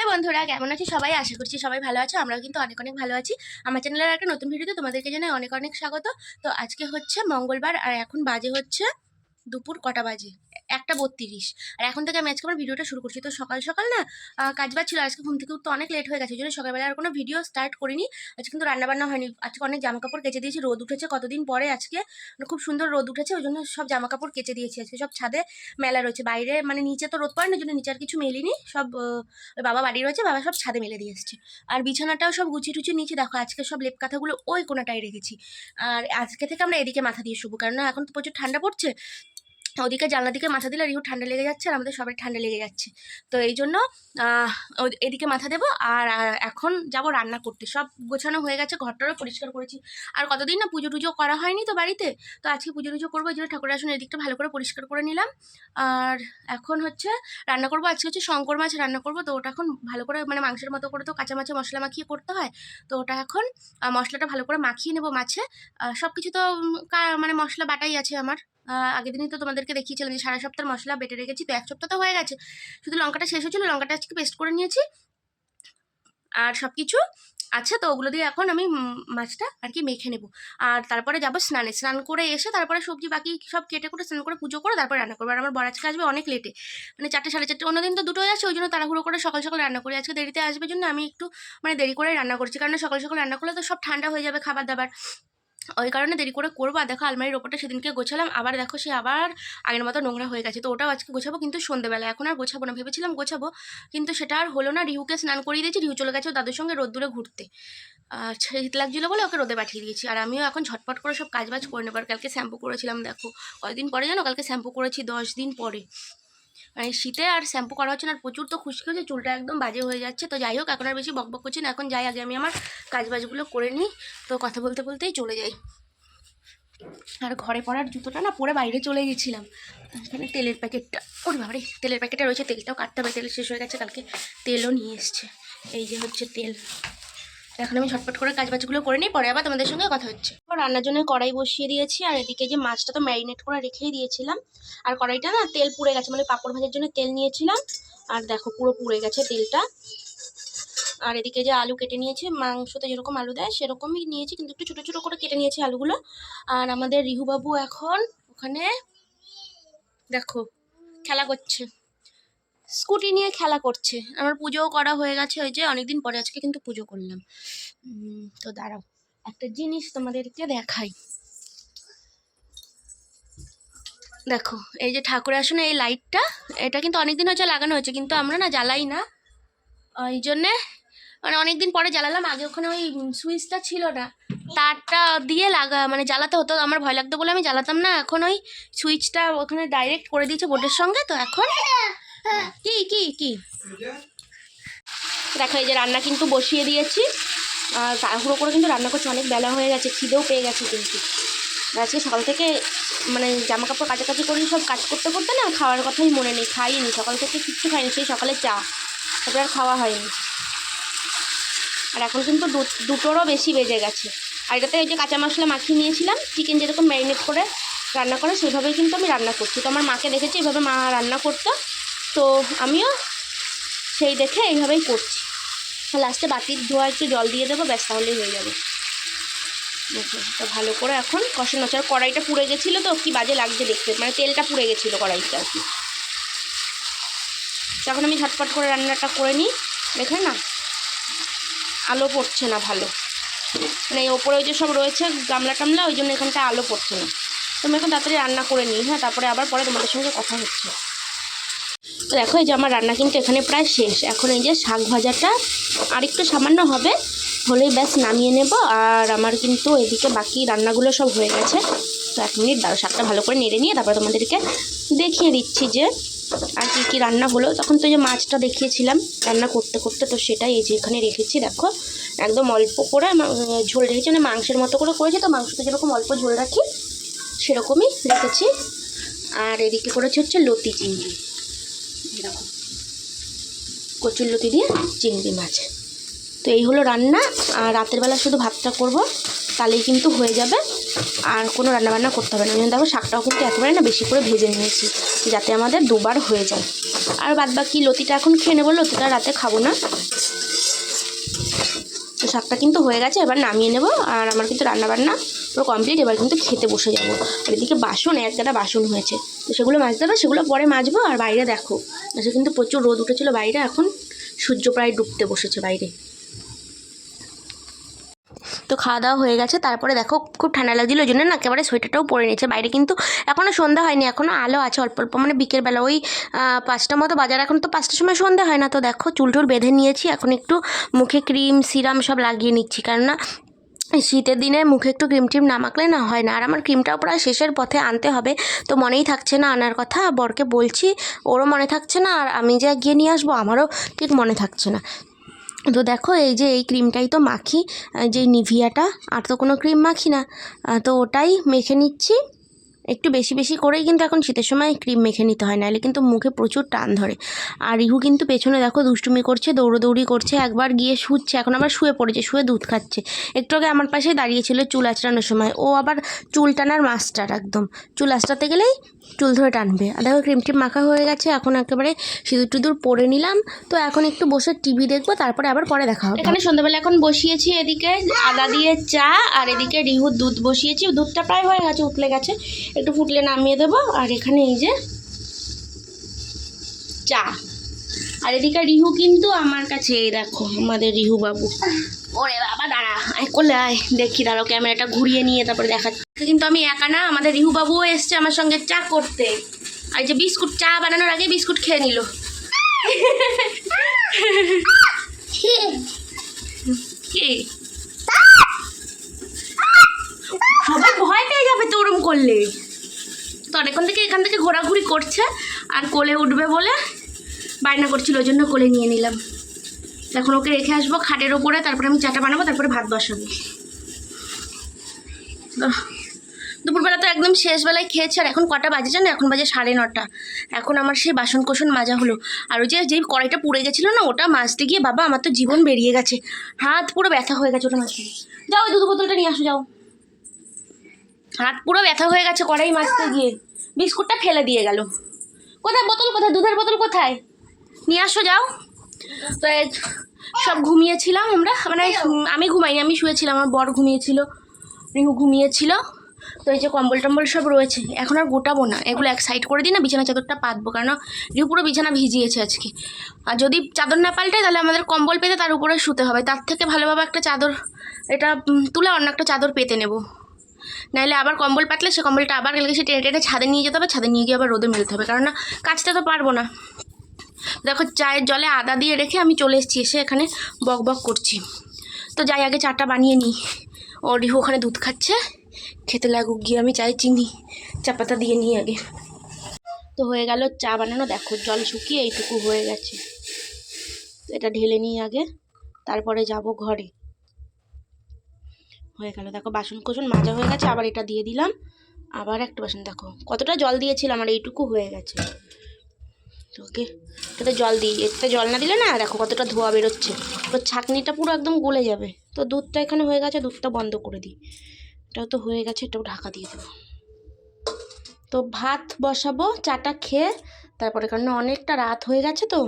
Hello বন্ধুরা, কেমন আছো সবাই? আশা করছি সবাই ভালো আছো, আমরাও কিন্তু অনেক অনেক ভালো আছি। আমার চ্যানেলের একটা নতুন ভিডিওতে তোমাদেরকে জানাই অনেক অনেক স্বাগত। তো আজকে হচ্ছে মঙ্গলবার আর এখন বাজে হচ্ছে দুপুর কটা বাজে? একটা বত্রিশ। আর এখন থেকে আমি আজকে ভিডিওটা শুরু করছি। তো সকাল সকাল না কাজ বাজ ছিল। আজকে ঘুম থেকে উঠতে অনেক লেট হয়ে গেছে। জন্য সকালবেলা আর কোনো ভিডিও স্টার্ট করিনি। আজকে কিন্তু রান্নাবান্না হয়নি। আজকে অনেক জামা কাপড় কেচে দিয়েছি। রোদ উঠেছে কতদিন পরে আজকে? মানে খুব সুন্দর রোদ উঠেছে। ওই জন্য সব জামা কাপড় কেচে দিয়েছি আজকে। সব ছাদে মেলা রয়েছে। বাইরে মানে নিচে তো রোদ পড়ে না জন্য নিচে আর কিছু মেলিনি। সব বাবা বাড়ি রয়েছে। বাবা সব ছাদে মেলে দিয়ে এসছে। আর বিছানাটাও সব গুছিয়ে টুচিয়ে নিচে দেখো, আজকে সব লেপ কাঁথাগুলো ওই কোনাটায় রেখেছি। আর আজকে থেকে আমরা এদিকে মাথা দিয়ে শুবো। কারণ এখন তো প্রচুর ঠান্ডা পড়ছে। ওদিকে জানলা দিকে মাথা দিলে রিহু ঠান্ডা লেগে যাচ্ছে আর আমাদের সবাই ঠান্ডা লেগে যাচ্ছে। তো এই জন্য এদিকে মাথা দেবো আর এখন যাব রান্না করতে। সব গোছানো হয়ে গেছে, ঘরটারও পরিষ্কার করেছি। আর কতদিন না পুজো টুজো করা হয়নি তো বাড়িতে? তো আজকে পুজো টুজো করব, এই জন্য ঠাকুরের আসলে এদিকটা ভালো করে পরিষ্কার করে নিলাম। আর এখন হচ্ছে রান্না করব, আজকে হচ্ছে শঙ্কর মাছ রান্না করব। তো ওটা এখন ভালো করে মানে মাংসের মতো করে তো কাঁচা মাছে মশলা মাখিয়ে করতে হয়। তো ওটা এখন মশলাটা ভালো করে মাখিয়ে নেব মাছে। সব কিছু তো মানে মশলা বাটাই আছে আমার। আগের দিনই তো তোমাদেরকে দেখিয়েছিলাম যে সারা সপ্তাহ মশলা বেটে রেখেছি, তো এক সপ্তাহ তো হয়ে গেছে। শুধু লঙ্কাটা শেষ হয়েছিল, লঙ্কাটা আজকে পেস্ট করে নিয়েছি। আর সব কিছু আছে, তো ওগুলো দিয়ে এখন আমি মাছটা আর কি মেখে নেব। আর তারপরে যাব স্নানে। স্নান করে এসে তারপরে সবজি বাকি সব কেটে কুটে স্নান করে পুজো করে তারপরে রান্না করব। আর আমার বর আজকে আসবে অনেক লেটে মানে চারটে, সাড়ে চারটে, অন্যদিন তো দুটো হয়ে আসে ওই জন্য তাড়াহুড়ো করে সকাল সকাল রান্না করি। আজকে দেরিতে আসবে জন্য আমি একটু মানে দেরি করে রান্না করছি। কারণ সকাল সকাল রান্না করলে তো সব ঠান্ডা হয়ে যাবে খাবার দাবার। ওই কারণে দেরি করে করব, আর দেখো আলমারির ওপরটা সেদিনকে গোছালাম, আবার দেখো সে আবার আগের মতো নোংরা হয়ে গেছে। তো ওটাও আজকে গোছাবো, কিন্তু সন্ধ্যেবেলা এখন আর গোছাবো না, ভেবেছিলাম গোছাবো, কিন্তু সেটা আর হলো না। রিহুকে স্নান করিয়ে দিয়েছি, রিহু চলে গেছে দাদুর সঙ্গে রোদ্দুরে ঘুরতে। শীত লাগছিল বলে ওকে রোদে পাঠিয়ে দিয়েছি, আর আমিও এখন ঝটপট করে সব কাজবাজ করে নেবার কালকে শ্যাম্পু করেছিলাম, দেখো কয়েকদিন পরে জানো? কালকে শ্যাম্পু করেছি দশ দিন পরে। মানে শীতে আর শ্যাম্পু করা হচ্ছে না, আর প্রচুর তো খুশকি হচ্ছে, চুলটা একদম বাজে হয়ে যাচ্ছে। তো যাই হোক, এখন আর বেশি বকবক করছি না, এখন যাই, আগে আমি আমার কাজবাজগুলো করে নিই। তো কথা বলতে বলতেই চলে যাই। আর ঘরে পড়ার জুতোটা না পরে বাইরে চলে গেছিলাম। এখানে তেলের প্যাকেটটা, ওরে বাবারে, তেলের প্যাকেটে রয়েছে তেলটাও কাটতে হবে, তেল শেষ হয়ে গেছে, কালকে তেলও নিয়ে এসছে। এই যে হচ্ছে তেল। এখন আমি ঝটপট করে কাজবাজগুলো করে নিই, পরে আবার তোমাদের সঙ্গে কথা হচ্ছে। রান্নার জন্য কড়াই বসিয়ে দিয়েছি, আর এদিকে যে মাছটা তো ম্যারিনেট করে রেখেই দিয়েছিলাম। আর কড়াইটা না তেল পুড়ে গেছে মানে পাঁপড় ভাজার জন্য তেল নিয়েছিলাম। আর দেখো পুরো পুড়ে গেছে তেলটা। আর এদিকে যে আলু কেটে নিয়েছি, মাংসতে যেরকম আলু দেয় সেরকমই নিয়েছি, কিন্তু একটু ছোটো ছোটো করে কেটে নিয়েছি আলুগুলো। আর আমাদের রিহুবাবু এখন ওখানে, দেখো, খেলা করছে। স্কুটি নিয়ে খেলা করছে। আমার পুজোও করা হয়ে গেছে ওই যে, অনেকদিন পরে আজকে কিন্তু পুজো করলাম। তো দাঁড়াও, একটা জিনিস তোমাদেরকে দেখাই। দেখো, এই যে ঠাকুর আসনে এই লাইটটা, এটা কিন্তু অনেকদিন হচ্ছে লাগানো হয়েছে, কিন্তু আমরা না জ্বালাই না। ওই জন্যে মানে অনেকদিন পরে জ্বালালাম, আগে ওখানে ওই সুইচটা ছিল না। তারটা দিয়ে লাগা মানে জ্বালাতে হতো, আমার ভয় লাগতো বলে আমি জ্বালাতাম না। এখন ওই সুইচটা ওখানে ডাইরেক্ট করে দিয়েছে বোর্ডের সঙ্গে, তো এখন কি কি কি? দেখো, এই যে রান্না কিন্তু বসিয়ে দিয়েছি। আর তাড়াহুড়ো করে কিন্তু রান্না করছি, অনেক বেলা হয়ে গেছে, খিদেও পেয়ে গেছে কিন্তু। আজকে সকাল থেকে মানে জামা কাপড় কাচাকাচি করি সব কাজ করতে করতে না, খাওয়ার কথাই মনে নেই, খাইনি। সকাল থেকে কিচ্ছু খাইনি, সেই সকালে চা। তারপরে আর খাওয়া হয়নি। আর এখন কিন্তু দুটোরও বেশি বেজে গেছে। আর এটাতে ওই যে কাঁচা মশলা মাখিয়ে নিয়েছিলাম, চিকেন যেরকম ম্যারিনেট করে রান্না করে, সেভাবেই কিন্তু আমি রান্না করছি। তো আমার মাকে দেখেছি এইভাবে মা রান্না করতো। তো আমিও সেই দেখে এইভাবেই করছি। লাস্টে বাতির ধোয়া একটু জল দিয়ে দেবো, ব্যাস তাহলেই হয়ে যাবে। তো ভালো করে এখন কষানো আর কড়াইটা পুড়ে গেছিল তো, কি বাজে লাগছে দেখতে। মানে তেলটা পুড়ে গেছিল কড়াইটা আর কি। তো এখন আমি ঝটপট করে রান্নাটা করে নিই। দেখে না, আলো পড়ছে না ভালো। মানে ওপরে ওই যে সব রয়েছে গামলা টামলা, ওই জন্য এখানটা আলো পড়ছে না। তো আমি এখন তাড়াতাড়ি রান্না করে নিই হ্যাঁ তারপরে আবার পরে তোমাদের সঙ্গে কথা হচ্ছে। তো দেখো এই যে আমার রান্না কিন্তু এখানে প্রায় শেষ। এখন এই যে শাক ভাজাটা আরেকটু সামান্য হবে, হলেই ব্যাস নামিয়ে নেব। আর আমার কিন্তু এদিকে বাকি রান্নাগুলো সব হয়ে গেছে। তো এক মিনিট দাঁড়ো শাকটা ভালো করে নেড়ে নিয়ে তারপরে তোমাদেরকে দেখিয়ে দিচ্ছি যে আর কী কী রান্না হলো। তখন তো যে মাছটা দেখিয়েছিলাম রান্না করতে করতে, তো সেটাই এই যে এখানে রেখেছি। দেখো, একদম অল্প করে ঝোল রেখেছি মানে মাংসের মতো করে করেছি। তো মাংসটা যেরকম অল্প ঝোল রাখি, সেরকমই রেখেছি। আর এদিকে করেছি হচ্ছে লতি চিংড়ি। কচুর লতি দিয়ে চিংড়ি মাছ। তো এই হলো রান্না, আর রাতের বেলা শুধু ভাতটা করব, তাহলেই কিন্তু হয়ে যাবে। আর কোনো রান্নাবান্না করতে হবে না। ওই দেখো শাকটাও কিন্তু একেবারে না বেশি করে ভেজে নিয়েছি, যাতে আমাদের দুবার হয়ে যায়। আর বাদ বাকি লতিটা এখন খেয়ে নেব, লতিটা রাতে খাব না। তো শাকটা কিন্তু হয়ে গেছে, এবার নামিয়ে নেব, আর আমার কিন্তু রান্নাবান্না পুরো কমপ্লিট এবার কিন্তু খেতে বসে যাব। আর এদিকে বাসন, এক গাদা বাসন হয়েছে। তো সেগুলো মাজতে হবে, সেগুলো পরে মাজবো। আর বাইরে দেখো আজকে কিন্তু প্রচুর রোদ উঠেছিল বাইরে, এখন সূর্য প্রায় ডুবতে বসেছে বাইরে। তো খাওয়া দাওয়া হয়ে গেছে, তারপরে দেখো খুব ঠান্ডা লাগছিল, ওই জন্য না একেবারে সোয়েটারটাও পরে নিয়েছে। বাইরে কিন্তু এখনও সন্ধ্যা হয়নি এখনও আলো আছে, অল্প অল্প মানে বিকেলবেলা ওই পাঁচটা মতো বাজার, এখন তো পাঁচটার সময় সন্ধ্যা হয় না। তো দেখো চুল টুল বেঁধে নিয়েছি, এখন একটু মুখে ক্রিম, সিরাম সব লাগিয়ে নিচ্ছি, কেননা শীতের দিনে মুখে একটু ক্রিম টিম না মাখলে না হয় না। আর আমার ক্রিমটাও প্রায় শেষের পথে আনতে হবে। তো মনেই থাকছে না আনার কথা। বরকে বলছি, ওরও মনে থাকছে না আর আমি যে গিয়ে নিয়ে আসব, আমারও ঠিক মনে থাকছে না। তো দেখো, এই যে এই ক্রিমটাই তো মাখি যে নিভিয়াটা, আর তো কোনো ক্রিম মাখি না। তো ওটাই মেখে নিচ্ছি। একটু বেশি বেশি করেই কিন্তু এখন শীতের সময় ক্রিম মেখে নিতে হয়। নাহলে কিন্তু মুখে প্রচুর টান ধরে। আর ইহু কিন্তু পেছনে দেখো দুষ্টুমি করছে, দৌড়োদৌড়ি করছে, একবার গিয়ে শুচ্ছে। এখন আবার শুয়ে পড়েছে, শুয়ে দুধ খাচ্ছে। একটু আগে আমার পাশে দাঁড়িয়েছিল চুল আঁচড়ানোর সময়। ও আবার চুল টানার মাস্টার একদম। চুল আঁচড়াতে গেলেই চুল ধরে টানবে। আর দেখো ক্রিম টিম মাখা হয়ে গেছে, এখন একেবারে সিঁদুর টুদুর পরে নিলাম। তো এখন একটু বসে টিভি দেখব, তারপরে আবার পরে দেখা হবে। এখানে সন্ধ্যাবেলা এখন বসিয়েছি এদিকে আদা দিয়ে চা, আর এদিকে রিহুর দুধ বসিয়েছি। দুধটা প্রায় হয়ে গেছে, উতলে গেছে। একটু ফুটলে নামিয়ে দেবো। আর এখানে এই যে চা। আর এদিকে রিহু কিন্তু আমার কাছে, এই দেখো, আমাদের রিহু বাবু। ওরে বাবা, দাঁড়া, আয় কোলে আয়। দেখি, দাঁড়াও, ক্যামেরাটা ঘুরিয়ে নিয়ে তারপরে দেখাচ্ছি। কিন্তু আমি একা না, আমাদের রিহু বাবুও এসছে আমার সঙ্গে চা করতে। আর যে বিস্কুট, চা বানানোর আগে বিস্কুট খেয়ে নিল কি সবাই ভয় পেয়ে যাবে তো ওরম করলে তো অনেকক্ষণ থেকে এখান থেকে ঘোরাঘুরি করছে আর কোলে উঠবে বলে বায়না করছিল ওই জন্য কোলে নিয়ে নিলাম। এখন ওকে রেখে আসব খাটের ওপরে, তারপরে আমি চাটা বানাবো, তারপরে ভাত বসাবো। দুপুরবেলা তো একদম শেষবেলায় খেয়েছি, আর এখন কটা বাজে জানো? এখন বাজে সাড়ে নটা। এখন আমার সেই বাসন কোসন মাজা হলো। আর ওই যে যেই কড়াইটা পুড়ে গেছিল না, ওটা মাজতে গিয়ে বাবা আমার তো জীবন বেরিয়ে গেছে। হাত পুরো ব্যথা হয়ে গেছে ওটা মাজতে। যাও ওই দুধ বোতলটা নিয়ে আসো, যাও। হাত পুরো ব্যথা হয়ে গেছে কড়াই মাজতে গিয়ে। বিস্কুটটা ফেলে দিয়ে গেল। কোথায় বোতল কোথায় দুধের বোতল কোথায়? নিয়ে আসো যাও। তো সব ঘুমিয়েছিলাম আমরা। মানে আমি ঘুমাইনি আমি শুয়েছিলাম আমার বর ঘুমিয়েছিল রিহু ঘুমিয়েছিল। তো এই যে কম্বল টম্বল সব রয়েছে এখন আর গোটাবো না। এগুলো এক সাইড করে দিই না বিছানা চাদরটা পাতবো কারণ রিহু পুরো বিছানা ভিজিয়েছে আজকে। আর যদি চাদর না পাল্টাই তাহলে আমাদের কম্বল পেতে তার উপরে শুতে হবে। তার থেকে ভালোভাবে একটা চাদর এটা তুলে অন্য একটা চাদর পেতে নেব। নাহলে আবার কম্বল পাতলে সে কম্বলটা আবার গেলে সে টেনে টেনে ছাদে নিয়ে যেতে হবে, ছাদে নিয়ে গিয়ে আবার রোদে মেলতে হবে। কারণ না কাচতে তো পারব না। দেখো চায়ের জলে আদা দিয়ে রেখে আমি চলে এসেছি, এসে এখানে বক বক করছি। তো যাই, আগে চাটা বানিয়ে নিই। ও রিহু ওখানে দুধ খাচ্ছে, খেতে লাগুক, গিয়ে আমি চায়ে চিনি, চা পাতা দিয়ে নিই আগে। তো হয়ে গেল চা বানানো, দেখো জল শুকিয়ে এইটুকু হয়ে গেছে। এটা ঢেলে নিই আগে, তারপরে যাব ঘরে। হয়ে গেল। দেখো বাসন কোসন মাজা হয়ে গেছে, আবার এটা দিয়ে দিলাম। আবার একটা বাসন, দেখো, কতটা জল দিয়েছিলাম আর এইটুকু হয়ে গেছে। ওকে, এটাতে জল দিই এতে জল না দিলে না, দেখো, কতটা ধোয়া বেরোচ্ছে। তো ছাঁকনিটা পুরো একদম গলে যাবে। তো দুধটা এখানে হয়ে গেছে, দুধটা বন্ধ করে দিই। এটাও তো হয়ে গেছে, এটাও ঢাকা দিয়ে দেবো। তো ভাত বসাবো, চাটা খেয়ে, তারপরে কারণ অনেকটা রাত হয়ে গেছে তো,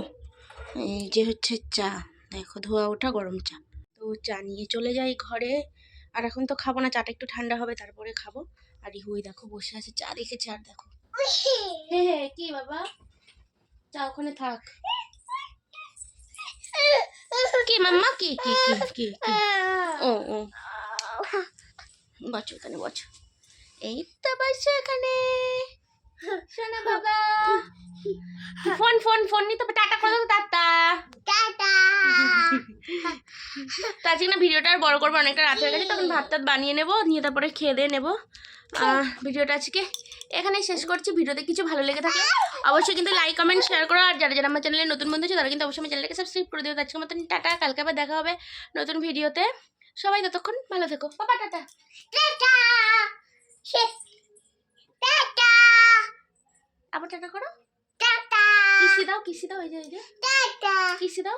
এই যে হচ্ছে চা। দেখো, ধোয়া ওঠা গরম চা। তো চা নিয়ে চলে যাই ঘরে। আর এখন তো খাব না চাটা একটু ঠান্ডা হবে তারপরে খাব। আর ইহুই দেখো বসে আছে চা রেখেছে আর দেখো। হে হে কি বাবা? চা ওখানে থাক। কি মাম্মা? কি কি কি কি ও ও। বসো এখানে বসো। এই তো বসো এখানে। শোনা বাবা। ফোন ফোন ফোন নিতে টাটা করে দেবো টাটা। তো আজকে না ভিডিওটা আর বড় করব অনেকটা রাত হয়ে গেছে তখন ভাত টাত বানিয়ে নেব নিয়ে তারপরে খেয়ে দিয়ে নেব। আহ, ভিডিওটা আজকে এখানে শেষ করছি ভিডিওতে কিছু ভালো লেগে থাকলে অবশ্যই কিন্তু লাইক কমেন্ট শেয়ার করো আর যারা যারা আমার চ্যানেলে নতুন বন্ধু আছে তারা কিন্তু অবশ্যই আমার চ্যানেলকে সাবস্ক্রাইব করে দিও। আজকের মতন টাটা কালকে আবার দেখা হবে নতুন ভিডিওতে। সবাই ততক্ষণ ভালো থেকো। বাবা টাটা। আবার টাটা করো। কিসি দাও কিসি দাও এই যে এই যে। কিসি দাও।